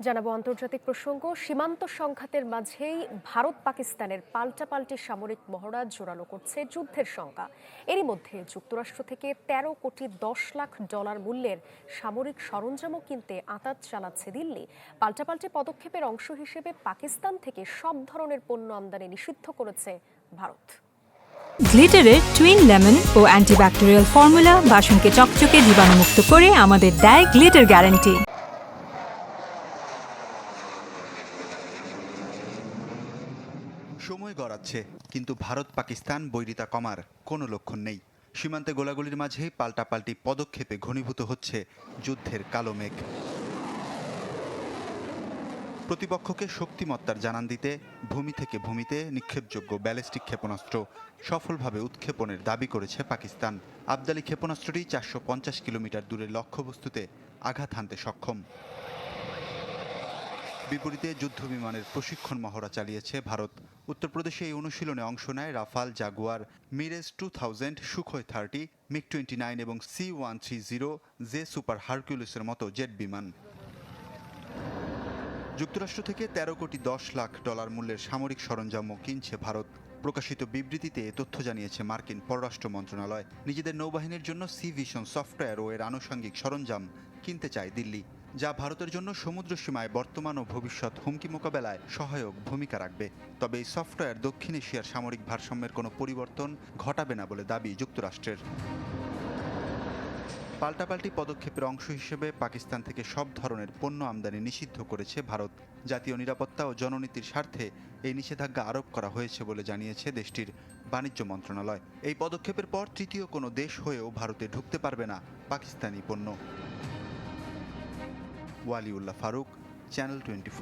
জানাব আন্তর্জাতিক প্রসঙ্গ। সীমান্ত সংঘাতের মাঝেই ভারত পাকিস্তানের পাল্টাপাল্টি সামরিক মহড়া জোরালো করছে যুদ্ধের শঙ্কা এরই মধ্যে যুক্তরাষ্ট্র থেকে ১৩ কোটি দশ লাখ ডলার মূল্যের সামরিক সরঞ্জামও কিনতে আঁতাত চালাচ্ছে দিল্লি। পাল্টাপাল্টি পদক্ষেপের অংশ হিসেবে পাকিস্তান থেকে সব ধরনের পণ্য আমদানি নিষিদ্ধ করেছে ভারত। গ্লিটারের টুইন লেমন ও অ্যান্টিব্যাকটেরিয়াল ফর্মুলা বাসনকে চকচকে জীবাণুমুক্ত করে আমাদের দেয় গ্লিটার গ্যারান্টি। সময় গড়াচ্ছে, কিন্তু ভারত পাকিস্তান বৈরিতা কমার কোনো লক্ষণ নেই। সীমান্তে গোলাগুলির মাঝেই পাল্টাপাল্টি পদক্ষেপে ঘনীভূত হচ্ছে যুদ্ধের কালো মেঘ। প্রতিপক্ষকে শক্তিমত্তার জানান দিতে, ভূমি থেকে ভূমিতে নিক্ষেপযোগ্য ব্যালিস্টিক ক্ষেপণাস্ত্র সফলভাবে উৎক্ষেপণের দাবি করেছে পাকিস্তান। আবদালি ক্ষেপণাস্ত্রটি চারশো পঞ্চাশ কিলোমিটার দূরের লক্ষ্যবস্তুতে আঘাত হানতে সক্ষম। বিপরীতে যুদ্ধ বিমানের প্রশিক্ষণ মহড়া চালিয়েছে ভারত। উত্তরপ্রদেশে এই অনুশীলনে অংশ নেয় Rafale Jaguar, Mirage two thousand, Sukhoi thirty, MiG twenty nine এবং C one three zero, J super হারকিউলিসের মতো জেট বিমান। যুক্তরাষ্ট্র থেকে তেরো কোটি দশ লাখ ডলার মূল্যের সামরিক সরঞ্জামও কিনছে ভারত। প্রকাশিত বিবৃতিতে তথ্য জানিয়েছে মার্কিন পররাষ্ট্র মন্ত্রণালয়। নিজেদের নৌবাহিনীর জন্য সি ভিশন সফটওয়্যার ও এর আনুষঙ্গিক সরঞ্জাম কিনতে চায় দিল্লি। যা ভারতের জন্য সমুদ্র সীমায় বর্তমান ও ভবিষ্যৎ হুমকি মোকাবেলায় সহায়ক ভূমিকা রাখবে। তবে এই সফটওয়্যার দক্ষিণ এশিয়ার সামরিক ভারসাম্যের কোনো পরিবর্তন ঘটাবে না বলে দাবি যুক্তরাষ্ট্রের। পাল্টাপাল্টি পদক্ষেপের অংশ হিসেবে পাকিস্তান থেকে সব ধরনের পণ্য আমদানি নিষিদ্ধ করেছে ভারত। জাতীয় নিরাপত্তা ও জননীতির স্বার্থে এই নিষেধাজ্ঞা আরোপ করা হয়েছে বলে জানিয়েছে দেশটির বাণিজ্য মন্ত্রণালয়। এই পদক্ষেপের পর তৃতীয় কোনো দেশ হয়েও ভারতে ঢুকতে পারবে না পাকিস্তানি পণ্য। Waliullah Faruk channel twenty